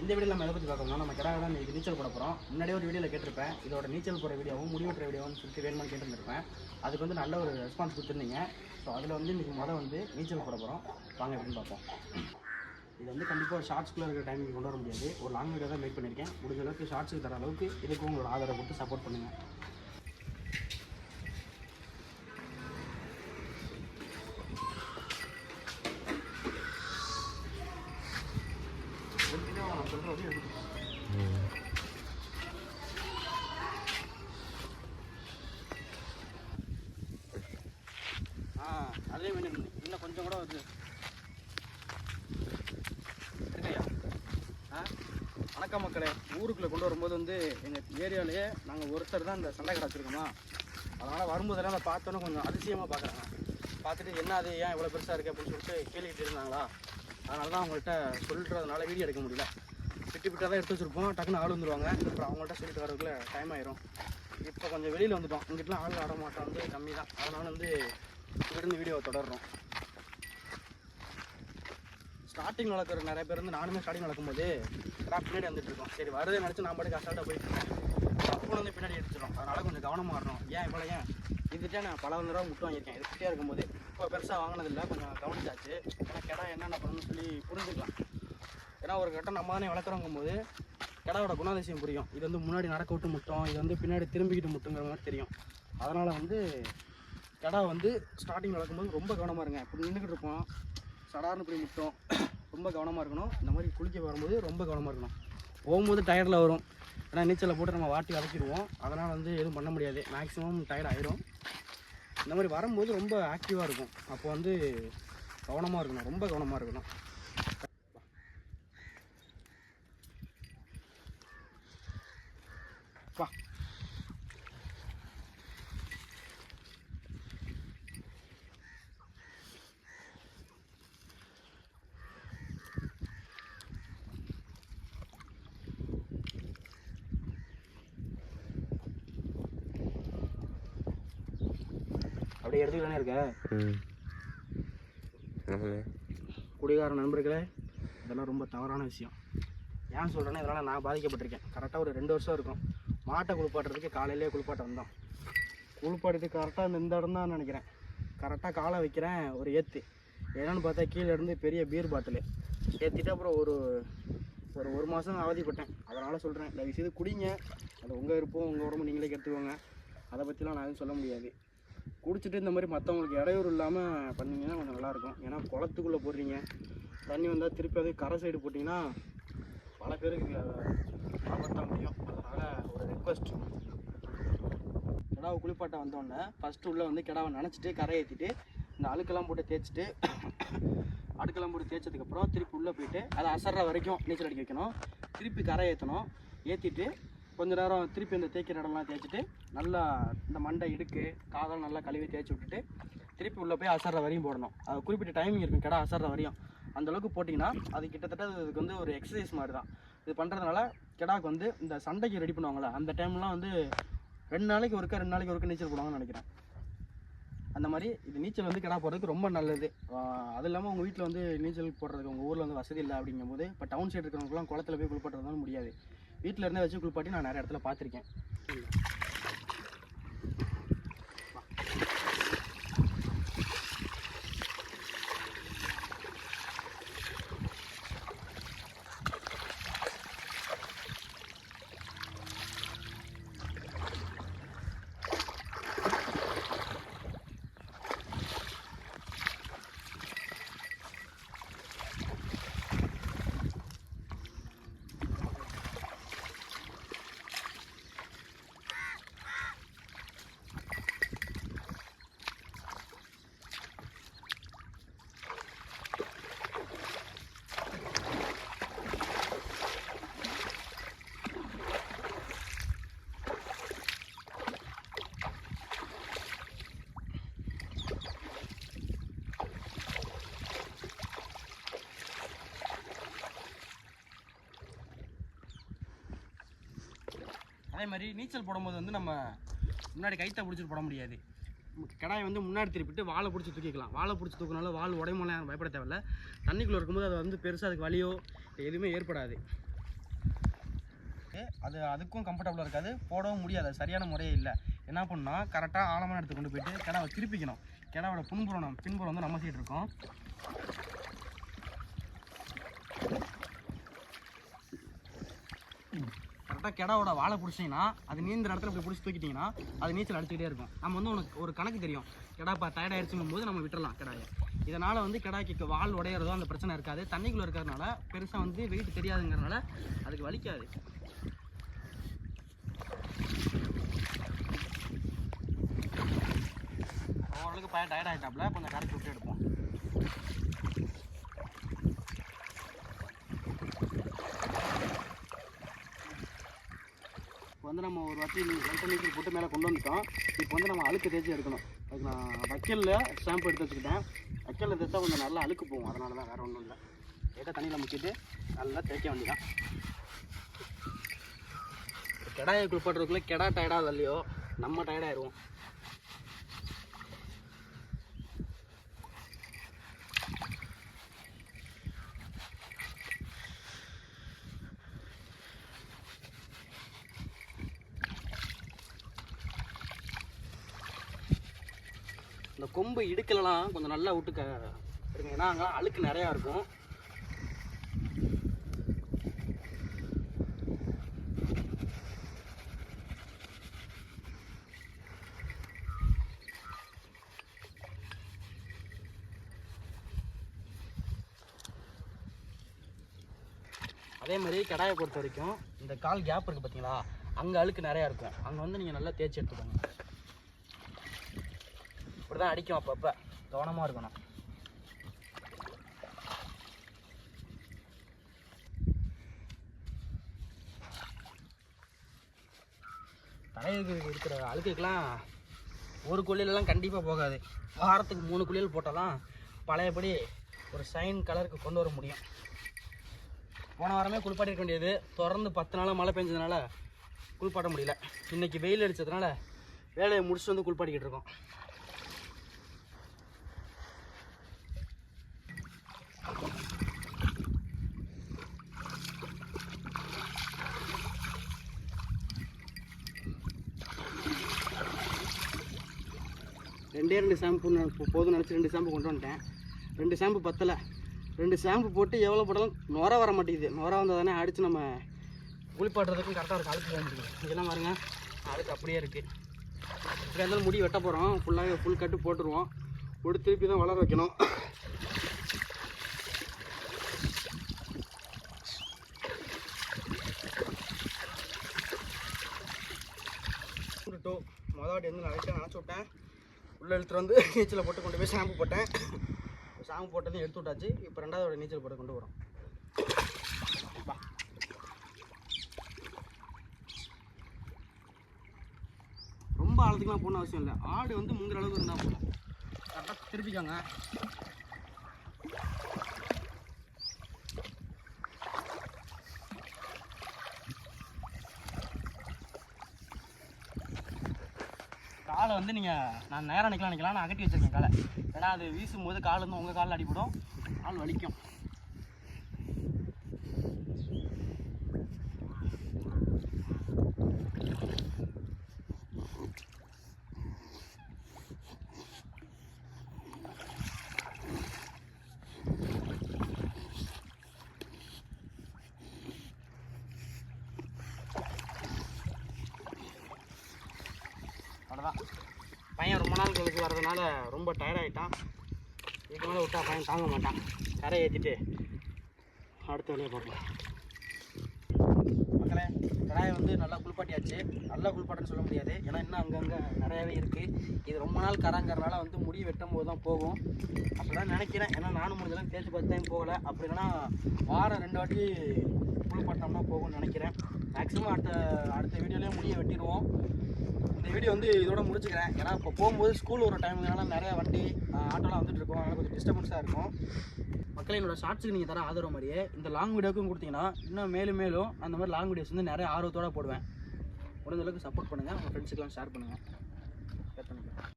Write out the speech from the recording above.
இந்த வீடியோவில் நம்ம எதை பற்றி பார்க்கணும்னா நம்ம கிடா தான் நீச்சல் போட போகிறோம் முன்னாடியே ஒரு வீடியோவில் கேட்டிருப்பேன். இதோட நீச்சல் போகிற வீடியோவும் முடிவெட்டுற வீடியோவும் சொல்லிட்டு வேணுமான்னு கேட்டிருந்திருப்பேன். அதுக்கு வந்து நல்ல ஒரு ரெஸ்பான்ஸ் கொடுத்துருந்தீங்க. ஸோ அதில் வந்து இன்றைக்கி மொதல் வந்து நீச்சல் போட போகிறோம் வாங்க எப்படின்னு பார்ப்போம். இது வந்து கண்டிப்பாக ஒரு ஷார்ட்ஸ்குள்ளே இருக்கிற டைமிங் கொண்டு வர முடியாது. ஒரு லாங் வீடியோ தான் மேக் பண்ணியிருக்கேன். முடிஞ்ச அளவுக்கு ஷார்ட்ஸுக்கு தர அளவுக்கு இதுக்கு உங்களோட ஆதரவை கொடுத்து சப்போர்ட் பண்ணுங்கள் ஆ அதே மீன் இன்னும் கொஞ்சம் கூட வருது இருக்கையா? ஆ? வணக்கம் மக்களே. ஊருக்குள்ளே கொண்டு வரும்போது வந்து எங்கள் ஏரியாவிலேயே நாங்கள் ஒருத்தர் தான் இந்த சண்டை கடை வச்சுருக்கோமா? அதனால் வரும்போதெல்லாம் அதை பார்த்தோன்னே கொஞ்சம் அதிசயமாக பார்க்குறாங்க. பார்த்துட்டு என்ன அது ஏன் இவ்வளோ பெருசாக இருக்குது அப்படின்னு சொல்லிட்டு கேள்விக்கிட்டு இருந்தாங்களா? அதனால தான் அவங்கள்ட்ட சொல்லிட்டுறதுனால வீடியோ எடுக்க முடியல. விட்டு விட்டாக தான் எடுத்து வச்சுருப்போம். டக்குன்னு ஆள் வந்துருவாங்க. அப்புறம் அவங்கள்ட்ட சொல்லிட்டு வரதுக்குள்ளே டைம் ஆயிரும். இப்போ கொஞ்சம் வெளியில் வந்துட்டோம். இங்கிட்டலாம் ஆள் ஆட மாட்டோம். வந்து கம்மி தான் அதனால் வந்து இங்கிருந்து வீடியோவை தொடர்றோம். ஸ்டார்டிங் வளர்க்குற நிறைய பேர் வந்து நானுமே ஸ்டார்டிங் வளர்க்கும்போது கிராப் பின்னாடி வந்துட்டு இருக்கோம். சரி வருது நினச்சி நான் பாட்டுக்கு அசால்ட்டாக போயிட்டு இருக்கேன். அப்போ வந்து பின்னாடி எடுத்துடும் அதனால் கொஞ்சம் கவனமாக மாறணும் ஏன் இவ்வளோ ஏன்? இதுட்டே நான் பல வந்து ரூபா முட்டு வாங்கியிருக்கேன். இது குட்டியாக இருக்கும்போது. இப்போ பெருசாக வாங்கினதில்லை. கொஞ்சம் கவனிச்சாச்சு. ஏன்னா கிடா என்னென்ன பண்ணணும்னு சொல்லி புரிஞ்சுக்கலாம். ஏன்னா ஒரு கட்டம் நம்ம தானே வளர்க்குறவங்கும் போது கிடாவோட குணாதிசயம் புரியும். இது வந்து முன்னாடி நடக்க விட்டு முட்டும். இது வந்து பின்னாடி திரும்பிக்கிட்டு முட்டுங்கிற மாதிரி தெரியும். அதனால் வந்து கடா வந்து ஸ்டார்டிங் வளர்க்கும்போது ரொம்ப கவனமாக இருங்க. இப்படி நின்றுக்கிட்டு இருப்போம். சடார்னு இப்படி முட்டோம். ரொம்ப கவனமாக இருக்கணும். இந்த மாதிரி குளிக்க வரும்போது ரொம்ப கவனமாக இருக்கணும். போகும்போது டயரில் வரும். ஏன்னா நீச்சலை போட்டு நம்ம வாட்டி வதக்கிடுவோம் அதனால் வந்து எதுவும் பண்ண முடியாது. மேக்ஸிமம் டயர்ட் ஆயிரும். இந்த மாதிரி வரும்போது ரொம்ப ஆக்டிவாக இருக்கும். அப்போ வந்து கவனமாக இருக்கணும். ரொம்ப கவனமாக இருக்கணும். பா அப்படியே எடுத்துக்கிட்டே இருக்க? குடிகார நண்பர்களே இதெல்லாம் ரொம்ப தவறான விஷயம். ஏன் சொல்கிறேன்னா இதனால் நான் பாதிக்கப்பட்டிருக்கேன். கரெக்டாக ஒரு ரெண்டு வருஷம் இருக்கும். மாட்டை குளிப்பாட்டுறதுக்கு காலையிலேயே குளிப்பாட்ட வந்தோம். குளிப்பாட்டிட்டு கரெக்டாக இந்த இந்த இடம் தான் நினைக்கிறேன். கரெக்டாக காலை வைக்கிறேன் ஒரு ஏற்று என்னன்னு பார்த்தா கீழே இருந்து பெரிய பீர் பாட்டிலு ஏற்றிட்டு அப்புறம் ஒரு ஒரு ஒரு மாதம் அவதிப்பட்டேன். அதனால் சொல்கிறேன் தயவு செய்து குடிங்க. அது உங்கள் விருப்பம் உங்கள் உடம்பு நீங்களே கெடுத்துக்கோங்க. அதை பற்றிலாம் நான் எதுவும் சொல்ல முடியாது. குடிச்சிட்டு இந்த மாதிரி மற்றவங்களுக்கு இடையூறு இல்லாமல் பண்ணிங்கன்னா கொஞ்சம் நல்லாயிருக்கும். ஏன்னா குளத்துக்குள்ளே போடுறீங்க. தண்ணி வந்தால் திருப்பி அது கரை சைடு போட்டிங்கன்னா பல பேருக்கு ஆபத்தாக முடியும் அதனால் ஒரு ரெக்வஸ்ட் கிடாவை குளிப்பாட்டை வந்தோடனே ஃபஸ்ட்டு உள்ளே வந்து கிடாவை நனைச்சிட்டு கரை ஏற்றிட்டு இந்த அழுக்கெல்லாம் போட்டு தேய்ச்சிட்டு அடுக்கெல்லாம் போட்டு தேய்ச்சதுக்கப்புறம் திருப்பி உள்ளே போயிட்டு அதை அசர்ற வரைக்கும் நீச்சல் அடிக்க வைக்கணும். திருப்பி கரை ஏற்றணும் ஏற்றிட்டு கொஞ்ச நேரம் திருப்பி இந்த தேய்க்கிற இடம்லாம் தேய்ச்சிட்டு நல்லா இந்த மண்டை இடுக்கு காதல் நல்லா கழுவி தேய்ச்சி விட்டுட்டு திருப்பி உள்ளே போய் அசர்ற வரையும் போடணும். அது குறிப்பிட்ட டைமிங் இருக்கும் கிடா அசர்ற வரையும். அந்தளவுக்கு போட்டிங்கன்னா அது கிட்டத்தட்ட அதுக்கு வந்து ஒரு எக்ஸசைஸ் மாதிரி தான். இது பண்ணுறதுனால கிடாக்கு வந்து இந்த சண்டைக்கு ரெடி பண்ணுவாங்கள்ல அந்த டைம்லாம் வந்து ரெண்டு நாளைக்கு ஒருக்கா ரெண்டு நாளைக்கு ஒருக்கா நீச்சல் போடுவாங்கன்னு நினைக்கிறேன். அந்த மாதிரி இது நீச்சல் வந்து கிடா போடுறதுக்கு ரொம்ப நல்லது. அது இல்லாமல் உங்கள் வீட்டில் வந்து நீச்சல் போடுறதுக்கு உங்கள் ஊரில் வந்து வசதி இல்லை அப்படிங்கும்போது இப்போ டவுன் சைடு இருக்கிறவங்களாம் குளத்துல போய் குளிப்பட்டுறதுனால முடியாது. வீட்டில் இருந்தே வச்சு குளிப்பாட்டி நான் நிறைய இடத்துல பார்த்துருக்கேன். அதே மாதிரி நீச்சல் போடும்போது வந்து நம்ம முன்னாடி கைத்தை பிடிச்சிட்டு போட முடியாது. கடாயை வந்து முன்னாடி திருப்பிட்டு வாழை பிடிச்சி தூக்கிக்கலாம். வாழை பிடிச்சி தூக்கினாலும் வாழ் உடையமெல்லாம் யாரும் பயப்பட தேவையில்ல. தண்ணிக்குள்ளே இருக்கும்போது அது வந்து பெருசாக அதுக்கு வலியோ எதுவுமே ஏற்படாது. அது அதுக்கும் கம்ஃபர்டபுளாக இருக்காது. போடவும் முடியாது. சரியான முறையே இல்லை. என்ன பண்ணால் கரெக்டாக ஆழமான இடத்துக்கு கொண்டு போயிட்டு கிடாவை திருப்பிக்கணும். கிடாவோட பின்புறம் பின்புறம் வந்து நம்ம சைடு கரெக்டாக கிடாவோட வாழை பிடிச்சிங்கன்னா அது நீந்த இடத்துல இப்படி பிடிச்சி தூக்கிட்டிங்கன்னா அது நீச்சல் அடிச்சுக்கிட்டே இருக்கும். நம்ம வந்து உனக்கு ஒரு கணக்கு தெரியும். கிடா இப்போ போது நம்ம விட்டுறலாம் கிடாயை. இதனால் வந்து கிடாய்க்கு வால் உடையிறதோ அந்த பிரச்சனை இருக்காது. தண்ணிக்குள்ளே இருக்கிறதுனால பெருசாக வந்து வெயிட் தெரியாதுங்கிறனால அதுக்கு வலிக்காது. ஓரளவுக்கு பய டயர்ட் ஆகிட்டாப்புல கொஞ்சம் கரைச்சி விட்டு எடுப்போம் இப்போ வந்து நம்ம ஒரு நீச்சல் போட்டு மேலே கொண்டு வந்துட்டோம். இப்போ வந்து நம்ம அழுக்கு தேய்ச்சி எடுக்கணும். அதுக்கு நான் வக்கலில் ஷாம்பு எடுத்து வச்சுக்கிட்டேன். வக்கலில் தேய்ச்சா கொஞ்சம் நல்லா அழுக்கு போகும். அதனால தான் வேறு ஒன்றும் இல்லை. கேட்டால் தண்ணியில் முக்கிட்டு நல்லா தேய்க்க வேண்டியதான் கிடாயை குளிப்பாட்டுறதுக்குள்ளே கிடா டயர்டாக இல்லையோ? நம்ம டயர்டாயிடுவோம் கொம்பு இடுக்கலலாம் கொஞ்சம் நல்லா விட்டு க எடுங்க ஏன்னா அங்கெல்லாம் அழுக்கு நிறையா இருக்கும். அதே மாதிரி கடாயை பொறுத்த வரைக்கும் இந்த கால் கேப் இருக்குது பார்த்தீங்களா அங்கே அழுக்கு நிறையா இருக்கும். அங்கே வந்து நீங்கள் நல்லா தேய்ச்சி எடுத்துக்கோங்க. இப்படி தான் அடிக்கும் அப்பப்போ. கவனமாக இருக்கணும். தலைக்கு இருக்கிற அழுக்குக்கெல்லாம் ஒரு குளியலெல்லாம் கண்டிப்பாக போகாது. வாரத்துக்கு மூணு குளியல் போட்டால் தான் பழையபடி ஒரு ஷைன் கலருக்கு கொண்டு வர முடியும். போன வாரமே குளிப்பாட்டிருக்க வேண்டியது. தொடர்ந்து பத்து நாளாக மழை பெஞ்சதுனால குளிப்பாட்ட முடியல. இன்னைக்கு வெயில் அடிச்சதுனால வேலையை முடிச்சுட்டு வந்து குளிப்பாட்டிக்கிட்டு இருக்கோம். ரெண்டே ரெண்டு ஷாம்பு போதும் நினச்சி ரெண்டு ஷாம்பு கொண்டு வந்துட்டேன். ரெண்டு ஷாம்பு பத்தலை. ரெண்டு ஷாம்பு போட்டு எவ்வளோ போட்டாலும் நுர வர மாட்டேங்குது. நுர வந்தால் தானே அடித்து நம்ம குளிப்பாட்டுறதுக்கும் கரெக்டாக இருக்கும். அழுக்கு போக முடியும். இதெல்லாம் பாருங்கள் அழுக்கு அப்படியே இருக்குது இப்படி இருந்தாலும் முடி வெட்ட போகிறோம் ஃபுல்லாக ஃபுல் கட்டு போட்டுருவோம். போட்டு திருப்பி தான் வளர வைக்கணும். டோ மொதல் வாட்டி வந்து லைட்டாக நினச்சி விட்டேன். உள்ளே எடுத்துகிட்டு வந்து நீச்சலை போட்டு கொண்டு போய் ஷாம்பு போட்டேன். ஷாம்பு போட்டதையும் எடுத்து விட்டாச்சு. இப்போ ரெண்டாவது நீச்சல் போட்டு கொண்டு வரோம் ரொம்ப ஆழத்துக்குலாம் போகணும் அவசியம் இல்லை. ஆடு வந்து முங்குற அளவுக்கு இருந்தால் போதும். கரெக்டாக திருப்பிக்கோங்க. காலை வந்து நீங்கள் நான் நேரம் நிற்கலாம் நிற்கலாம் நான் அகட்டி வச்சிருக்கேன் காலை. ஏன்னா அது வீசும்போது கால் வந்து உங்கள் காலில் அடிபடும். கால் வலிக்கும். அவ்வளோதான் பையன் ரொம்ப நாள் கழிச்சு வர்றதுனால ரொம்ப டயர்டாகிட்டான் இதுக்கு மேலே விட்டா பையன் தாங்க மாட்டான். கரை ஏற்றிட்டு அடுத்த வேலையை பார்க்கலாம் மக்களே கடாயை வந்து நல்லா குளிப்பாட்டியாச்சு. நல்லா குளிப்பாட்டன்னு சொல்ல முடியாது. ஏன்னா இன்னும் அங்கங்கே நிறையாவே இருக்குது இது ரொம்ப நாள் கராங்கிறனால வந்து முடி வெட்டும் போது தான் போகும். அப்படி தான் நினைக்கிறேன். ஏன்னா நானும் முடிஞ்சலாம் தேய்ச்சி பார்த்து டைம் போகலை. அப்படி இல்லைன்னா வாரம் ரெண்டு வாட்டி குளிப்பாட்டோம்னா போகும்னு நினைக்கிறேன். மேக்ஸிமம் அடுத்த அடுத்த வீடியோலேயே முடியை வெட்டிடுவோம். இந்த வீடியோ வந்து இதோட முடிச்சுக்கிறேன். ஏன்னா இப்போ போகும்போது ஸ்கூல் ஒரு டைமுங்கனால நிறையா வண்டி ஆட்டோலாம் வந்துட்டு இருக்கும். அதனால் கொஞ்சம் டிஸ்டர்பன்ஸாக இருக்கும். மக்கள் என்னோட ஷார்ட்ஸுக்கு நீங்கள் தர ஆதரவு மாதிரியே இந்த லாங் வீடியோக்கும் கொடுத்தீங்கன்னா இன்னும் மேலும் மேலும் அந்த மாதிரி லாங் வீடியோஸ் வந்து நிறைய ஆர்வத்தோட போடுவேன். முடிஞ்சளவுக்கு சப்போர்ட் பண்ணுங்கள் உங்கள் ஃப்ரெண்ட்ஸுக்கெல்லாம் ஷேர் பண்ணுங்கள் ஷேர் பண்ணுங்கள்